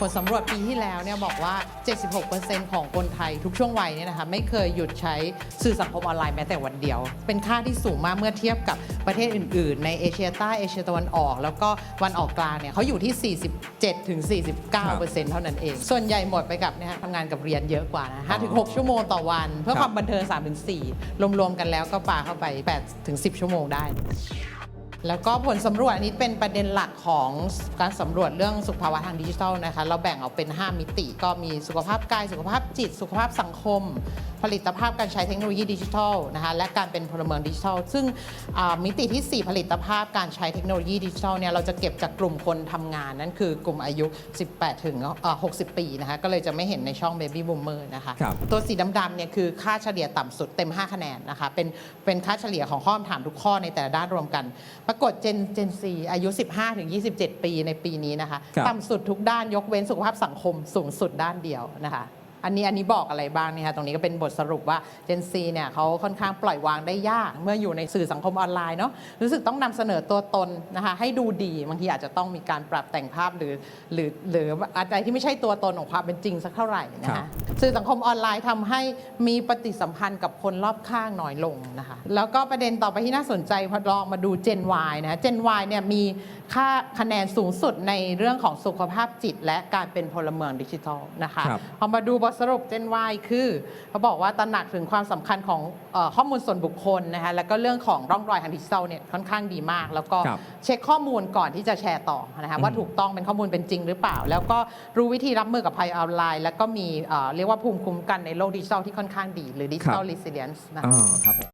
ผลสำรวจปีที่แล้วเนี่ยบอกว่า 76%ของคนไทยทุกช่วงวัยเนี่ยนะคะไม่เคยหยุดใช้สื่อสังคมออนไลน์แม้แต่วันเดียว เป็นค่าที่สูงมากเมื่อเทียบกับประเทศอื่น ๆ ในเอเชียใต้เอเชียตะวันออก แล้วก็วันออกกลางเนี่ยเขาอยู่ที่ 47ถึง49%เท่านั้นเอง ส่วนใหญ่หมดไปกับเนยฮะทำงานกับเรียนเยอะกว่านะ5ถึง6ชั่วโมงต่อวัน เพื่อครับความบันเทิง3ถึง4รวม ๆ กันแล้วก็ปาเข้าไป8ถึง10 ชั่วโมงได้ แล้วก็ผลสำรวจอันนี้เป็นประเด็นหลักของการสำรวจเรื่องสุขภาวะทางดิจิทัลนะคะ เราแบ่งออกเป็น 5 มิติ ก็มีสุขภาพกาย สุขภาพจิต สุขภาพสังคม ผลิตภาพการใช้เทคโนโลยีดิจิทัลนะคะและการเป็นพลเมืองดิจิทัล ซึ่งอ่ามิติทีสี่ 4 ผลิตภาพการใช้เทคโนโลยีดิจิทัลเนี่ยเราจะเก็บจากกลุ่มคนทำงาน นั่นคือกลุ่มอายุ 18 ถึงเอ่อ60 ปีนะคะก็เลยจะไม่เห็นในช่อง Baby Boomer นะคะครับตัวสีดำๆเนี่ยคือค่าเฉลี่ยต่ำสุดเต็ม 5 คะแนนนะคะเป็นเป็นค่าเฉลี่ยของข้อคำถามทุกข้อในแต่ละด้านรวมกันปรากฏเจนเจนซีอายุ 15ถึง27 ปีในปีนี้นะคะ ครับ ต่ำสุดทุกด้านยกเว้นสุขภาพสังคมสูงสุดด้านเดียวนะคะ อันนี้อันนี้บอกอะไรบ้างเนี่ยคะตรงนี้ก็เป็นบทสรุปว่า Gen Z เนี่ยเขาค่อนข้างปล่อยวางได้ยาก เมื่ออยู่ในสื่อสังคมออนไลน์เนาะรู้สึกต้องนำเสนอตัวตนนะคะให้ดูดีบางทีอาจจะต้องมีการปรับแต่งภาพหรือ หรือหรืออะไรที่ไม่ใช่ตัวตนของความเป็นจริงสักเท่าไหร่นะครัคะบสื่อสังคมออนไลน์ทำให้มีปฏิสัมพันธ์กับคนรอบข้างน้อยลงนะคะแล้วก็ประเด็นต่อไปที่น่าสนใจพอลองมาดู Gen Y นะ Gen Y เนี่ยมีค่าคะแนนสูงสุดในเรื่องของสุขภาพจิต และการเป็นพลเมืองดิจิทัลนะคะครับพอมาดูบทสรุป Gen Y คือเขาบอกว่าตระหนักถึงความสำคัญของเออข้อมูลส่วนบุคคลนะคะแล้วก็เรื่องของร่องรอยทางดิจิทัลเนี่ยค่อนข้างดีมาก แล้วก็ครับเช็คข้อมูลก่อนที่จะแชร์ต่อนะคะว่าถูกต้องเป็นข้อมูลเป็นจริงหรือเปล่า แล้วก็รู้วิธีรับมือกับภัยออนไลน์ แล้วก็มีเอ่อเรียกว่าภูมิคุ้มกันในโลกดิจิทัลที่ค่อนข้างดี หรือดิจิทัลครับ resilience นะอ่าคะครับผม